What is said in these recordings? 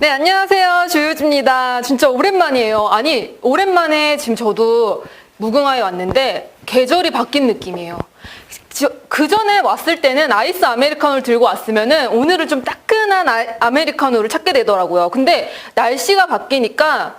네, 안녕하세요. 조유주입니다. 진짜 오랜만이에요. 아니, 오랜만에 지금 저도 무궁화에 왔는데 계절이 바뀐 느낌이에요. 그 전에 왔을 때는 아이스 아메리카노를 들고 왔으면은 오늘은 좀 따끈한 아, 아메리카노를 찾게 되더라고요. 근데 날씨가 바뀌니까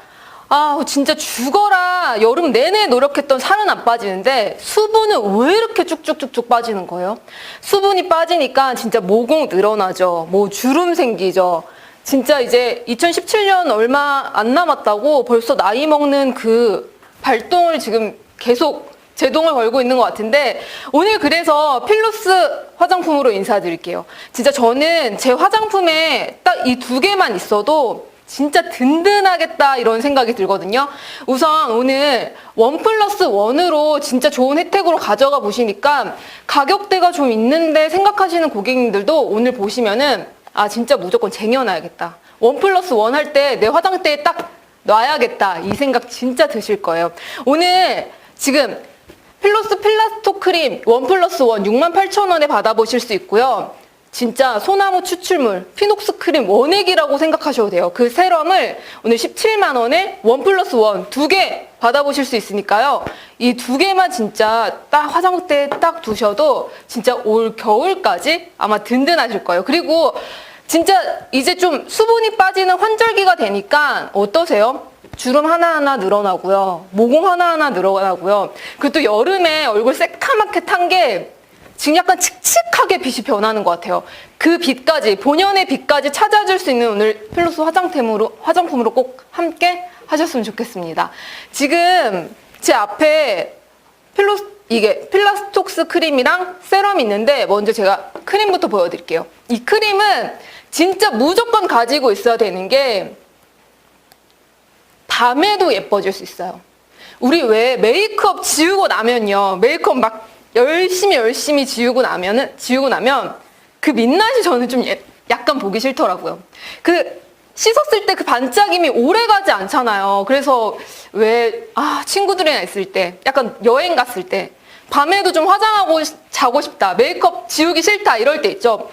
아, 진짜 죽어라. 여름 내내 노력했던 살은 안 빠지는데 수분은 왜 이렇게 쭉쭉쭉쭉 빠지는 거예요? 수분이 빠지니까 진짜 모공 늘어나죠. 뭐 주름 생기죠. 진짜 이제 2017년 얼마 안 남았다고 벌써 나이 먹는 그 발동을 지금 계속 제동을 걸고 있는 것 같은데 오늘 그래서 필로스 화장품으로 인사드릴게요. 진짜 저는 제 화장품에 딱 이 두 개만 있어도 진짜 든든하겠다 이런 생각이 들거든요. 우선 오늘 원 플러스 원으로 진짜 좋은 혜택으로 가져가 보시니까 가격대가 좀 있는데 생각하시는 고객님들도 오늘 보시면은 아 진짜 무조건 쟁여놔야겠다. 원 플러스 원 할 때 내 화장대에 딱 놔야겠다 이 생각 진짜 드실 거예요. 오늘 지금 필로스 필라스토 크림 원 플러스 원 68,000원에 받아보실 수 있고요. 진짜 소나무 추출물 피녹스 크림 원액이라고 생각하셔도 돼요. 그 세럼을 오늘 17만 원에 원 플러스 원 두 개 받아보실 수 있으니까요. 이 두 개만 진짜 딱 화장대에 딱 두셔도 진짜 올 겨울까지 아마 든든하실 거예요. 그리고 진짜 이제 좀 수분이 빠지는 환절기가 되니까 어떠세요? 주름 하나하나 늘어나고요. 모공 하나하나 늘어나고요. 그리고 또 여름에 얼굴 새카맣게 탄게 지금 약간 칙칙하게 빛이 변하는 것 같아요. 그 빛까지, 본연의 빛까지 찾아줄 수 있는 오늘 필로스 화장템으로, 화장품으로 꼭 함께 하셨으면 좋겠습니다. 지금 제 앞에 필로스, 이게 필라스톡스 크림이랑 세럼이 있는데 먼저 제가 크림부터 보여드릴게요. 이 크림은 진짜 무조건 가지고 있어야 되는 게 밤에도 예뻐질 수 있어요. 우리 왜 메이크업 지우고 나면요. 메이크업 막 열심히 열심히 지우고 나면은 지우고 나면 그 민낯이 저는 좀 예- 약간 보기 싫더라고요. 그 씻었을 때 그 반짝임이 오래 가지 않잖아요. 그래서 왜 아, 친구들이랑 있을 때 약간 여행 갔을 때 밤에도 좀 화장하고 시- 자고 싶다. 메이크업 지우기 싫다. 이럴 때 있죠.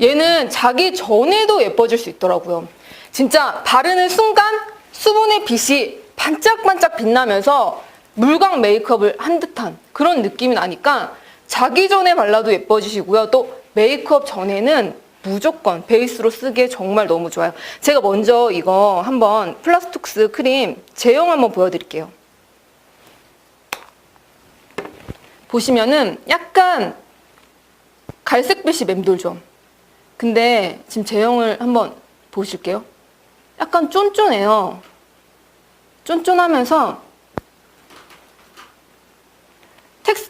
얘는 자기 전에도 예뻐질 수 있더라고요. 진짜 바르는 순간 수분의 빛이 반짝반짝 빛나면서 물광 메이크업을 한 듯한 그런 느낌이 나니까 자기 전에 발라도 예뻐지시고요. 또 메이크업 전에는 무조건 베이스로 쓰기에 정말 너무 좋아요. 제가 먼저 이거 한번 플라스틱스 크림 제형 한번 보여드릴게요. 보시면은 약간 갈색빛이 맴돌죠. 근데 지금 제형을 한번 보실게요. 약간 쫀쫀해요. 쫀쫀하면서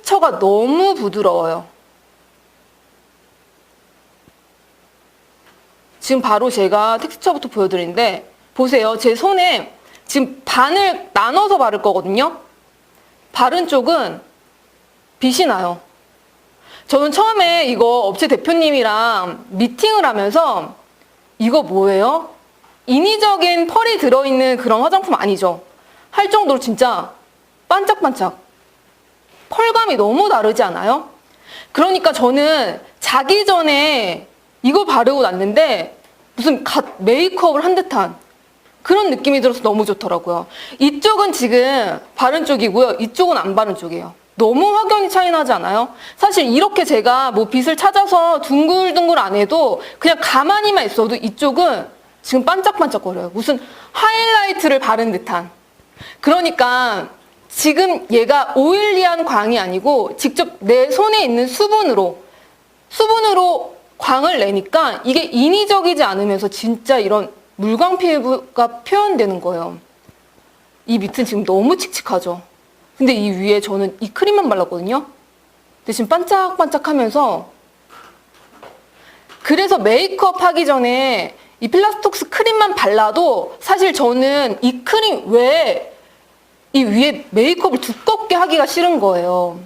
텍스처가 너무 부드러워요. 지금 바로 제가 텍스처부터 보여드리는데 보세요. 제 손에 지금 반을 나눠서 바를 거거든요. 바른 쪽은 빛이 나요. 저는 처음에 이거 업체 대표님이랑 미팅을 하면서 이거 뭐예요? 인위적인 펄이 들어있는 그런 화장품 아니죠? 할 정도로 진짜 반짝반짝 펄감이 너무 다르지 않아요? 그러니까 저는 자기 전에 이거 바르고 났는데 무슨 갓 메이크업을 한 듯한 그런 느낌이 들어서 너무 좋더라고요. 이쪽은 지금 바른 쪽이고요. 이쪽은 안 바른 쪽이에요. 너무 확연히 차이 나지 않아요? 사실 이렇게 제가 뭐 빛을 찾아서 둥글둥글 안 해도 그냥 가만히만 있어도 이쪽은 지금 반짝반짝거려요. 무슨 하이라이트를 바른 듯한. 그러니까 지금 얘가 오일리한 광이 아니고 직접 내 손에 있는 수분으로 수분으로 광을 내니까 이게 인위적이지 않으면서 진짜 이런 물광 피부가 표현되는 거예요. 이 밑은 지금 너무 칙칙하죠. 근데 이 위에 저는 이 크림만 발랐거든요. 지금 반짝반짝하면서 그래서 메이크업 하기 전에 이 필라스톡스 크림만 발라도 사실 저는 이 크림 외에 이 위에 메이크업을 두껍게 하기가 싫은 거예요.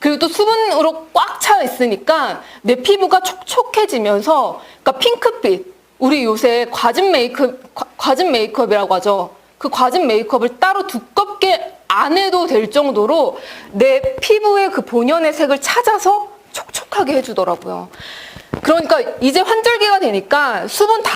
그리고 또 수분으로 꽉 차 있으니까 내 피부가 촉촉해지면서 그러니까 핑크빛 우리 요새 과즙 메이크업 과- 과즙 메이크업이라고 하죠. 그 과즙 메이크업을 따로 두껍게 안 해도 될 정도로 내 피부의 그 본연의 색을 찾아서 촉촉하게 해주더라고요. 그러니까 이제 환절기가 되니까 수분 다